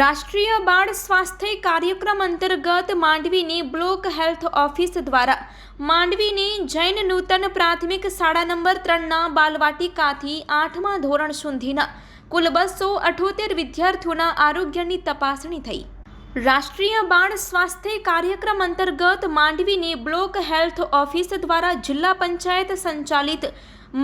રાષ્ટ્રીય બાળ સ્વાસ્થ્ય કાર્યક્રમ અંતર્ગત માંડવીની બ્લોક હેલ્થ ઓફિસ દ્વારા માંડવીની જૈન નૂતન પ્રાથમિક શાળા નંબર ત્રણના બાલવાટિકાથી આઠમા ધોરણ સુધીના કુલ બસો અઠોતેર વિદ્યાર્થીઓના આરોગ્યની તપાસણી થઈ. રાષ્ટ્રીય બાળ સ્વાસ્થ્ય કાર્યક્રમ અંતર્ગત માંડવીની બ્લોક હેલ્થ ઓફિસ દ્વારા જિલ્લા પંચાયત સંચાલિત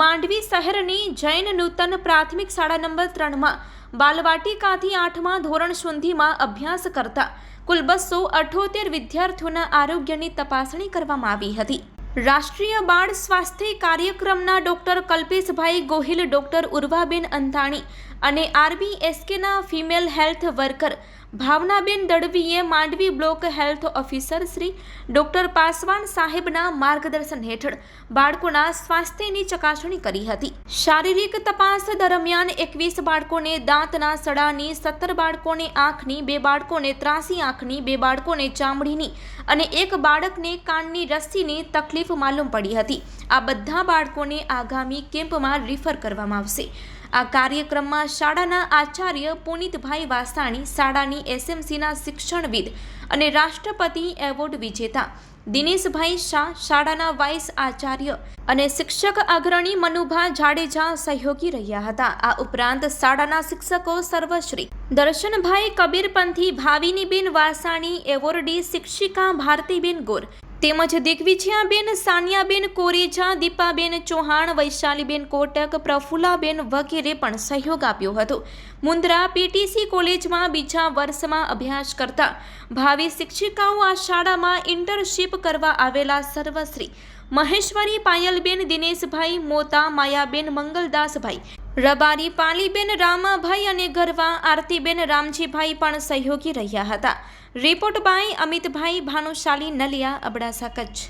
માંડવી શહેરની જૈન નૂતન પ્રાથમિક શાળા નંબર ત્રણમાં બાલવાટિકાથી આઠમા ધોરણ સુધીમાં અભ્યાસ કરતા કુલ બસો અઠોતેર વિદ્યાર્થીઓના આરોગ્યની તપાસણી કરવામાં આવી હતી. રાષ્ટ્રીય બાળ સ્વાસ્થ્ય કાર્યક્રમના ડોક્ટર કલ્પેશભાઈ ગોહિલ, ડોક્ટર ઉર્વાબેન અંતાણી અને આરબીએસકેના female health worker Bhavnaben દળવીએ Mandvi block health officer Shri doctor Paswan સાહેબના માર્ગદર્શન હેઠળ બાળકોના સ્વાસ્થ્યની ચકાસણી કરી હતી. શારીરિક તપાસ દરમિયાન એકવીસ બાળકોને દાંતના સડાની, સત્તર બાળકોને આંખની, બે બાળકોને ત્રાસી આંખની, બે બાળકોને ચામડીની અને એક બાળકને કાનની રસ્સીની તકલીફ માલુમ પડી હતી. આ બધા બાળકોને આગામી કેમ્પમાં રિફર કરવામાં આવશે. આ કાર્યક્રમમાં શાળાના આચાર્ય પુનિતભાઈ વાસાણી શાળાની એસએમસીના શિક્ષણવિદ અને રાષ્ટ્રપતિ એવોર્ડ વિજેતા દિનેશભાઈ શાહ, શાળાના વાઇસ આચાર્ય અને શિક્ષક અગ્રણી મનુભા જાડેજા સહયોગી રહ્યા હતા. આ ઉપરાંત શાળાના શિક્ષકો સર્વશ્રી દર્શનભાઈ કબીરપંથી, ભાવિનીબેન વાસાણી એવોર્ડી શિક્ષિકા ભારતીબેન ગોર તેમજ દિગ્વિજયાબેન, સાનિયાબેન, કોરેજા, દીપાબેન ચૌહાણ, વૈશાલીબેન કોટક પ્રફુલાબેન વગેરે પણ સહયોગ આપ્યો હતો. મુન્દ્રા પીટીસી કોલેજમાં બીજા વર્ષમાં અભ્યાસ કરતા ભાવિ શિક્ષિકાઓ આ શાળામાં ઇન્ટર્નશીપ કરવા આવેલા સર્વશ્રી મહેશ્વરી પાયલબેન, દિનેશભાઈ મોતા, માયાબેન મંગલદાસભાઈ રબારી પાલીબેન રામાભાઈ અને ગરવા આરતીબેન રામજીભાઈ પણ સહયોગી રહ્યા હતા. Report by Amitbhai Bhanushali Naliya, Abdasa Kutch.